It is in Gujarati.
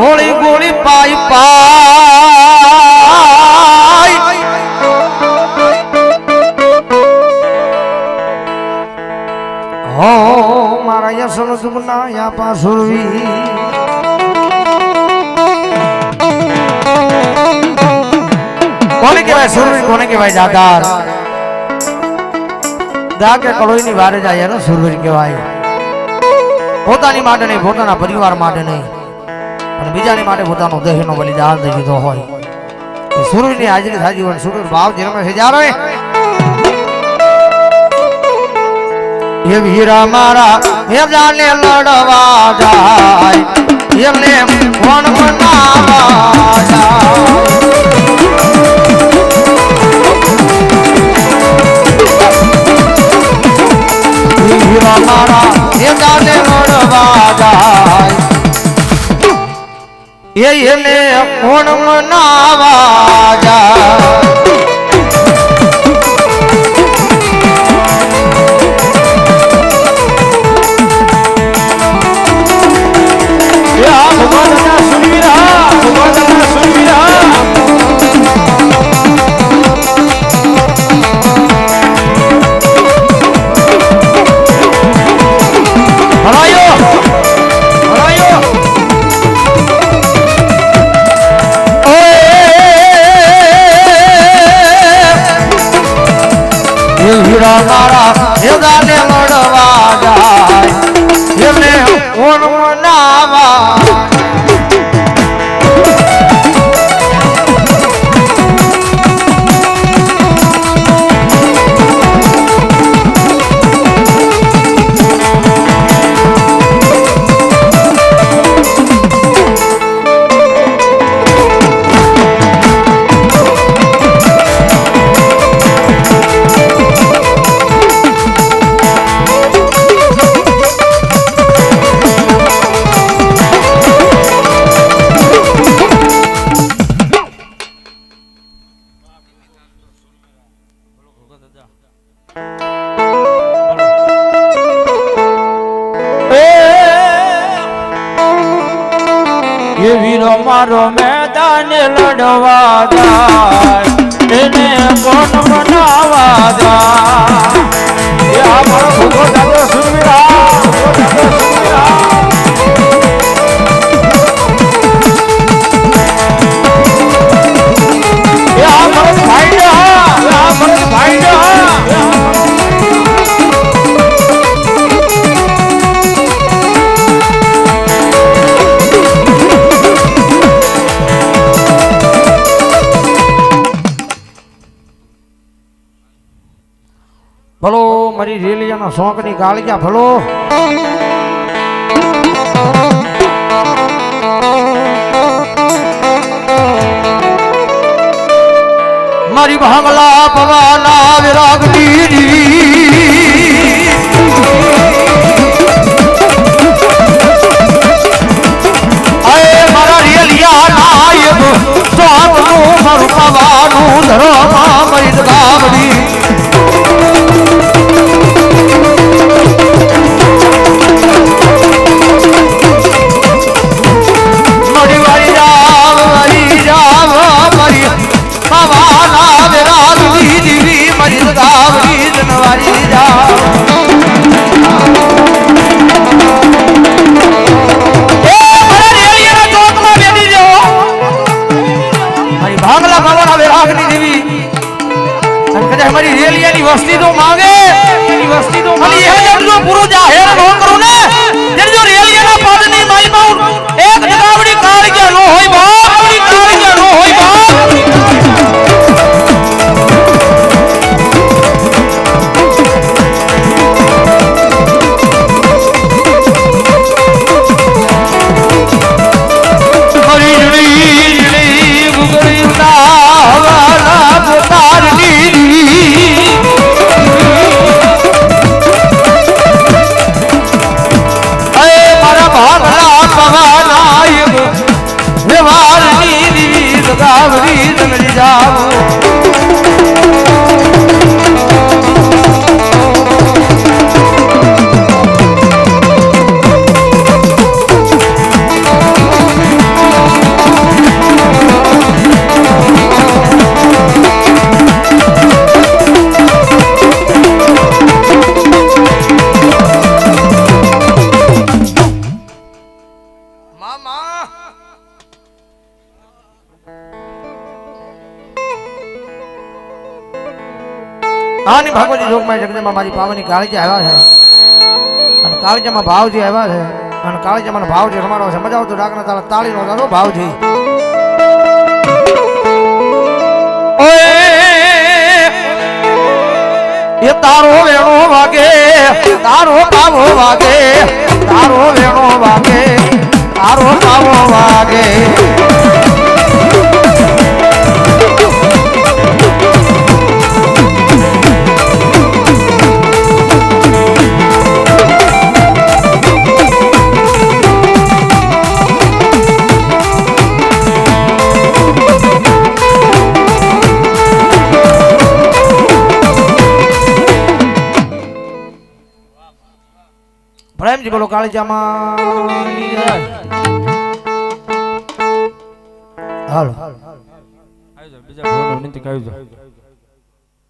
હોળી ગોળી પાઈ પાઈ હો મારા યશનો સુમના યા પાસુરવી કોને કહેવાય સુરવીર કોને કહેવાય દાદાર દા કે કળોઈની વારે જાય એનો સુરવીર કહેવાય પોતાની માટે નહીં પોતાના પરિવાર માટે નહીં અને બીજાની માટે પોતાનો દેહનો બલિદાન દઈ દીધો હોય. સૂર્યની હાજરી થાજી હોય સૂર્ય ભાવ જન્મ છે જ્યારે એ વીરા મારા એ જાને લડવા જાય. એમને કોણ મનાવા જાય. વીરા મારા એ જાને લડવા જાય. એને કોણ મનાવા હીરા મારા હેદાને મળવા જાય. એમને કોણ મનાવા એ વીરો મારો મેદાન લડવા જાય મારી રેલિયાના શોખની ગાળિયા ભલો. મારી ભાંગલા પવાના વિરાગની મારી ભાગલા બાવાના વિરાગની દેવી અને કદાચ મારી રેલિયાની વસ્તી તો માંગે. એની વસ્તી તો ખાલી એ જણ જો પૂરું જાહેર ન કરું ને જણ જો રેલિયાના પાદની માલમાં એક જગાવડી આની ભાગવતી જોગમાં જગદંબા મારી પાવાની કાળજી આવ્યા છે. અને કાળજામાં ભાવજી આવ્યા છે. અને કાળજામાં ભાવજી રમાડો છે. મજા આવતો ડાકના તાળા તાળી નો દાદો ભાવજી. એ તારો વેણો વાગે. તારો પાવો વાગે. તારો વેણો વાગે. તારો પાવો વાગે. પ્રેમજી બોલો કાળજામાં. હાલો. જાઓ બીજા આવી જાઓ